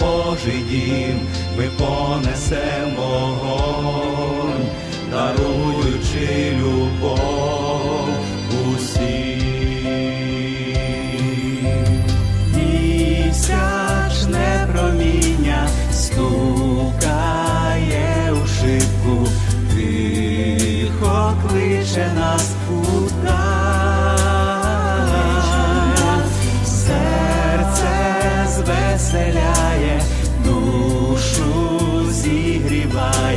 Божий дім, ми понесемо вогонь, даруючи любов усім. Місячне проміння стукає у шибку, тихо кличе нас у звеселяє, душу зігріває,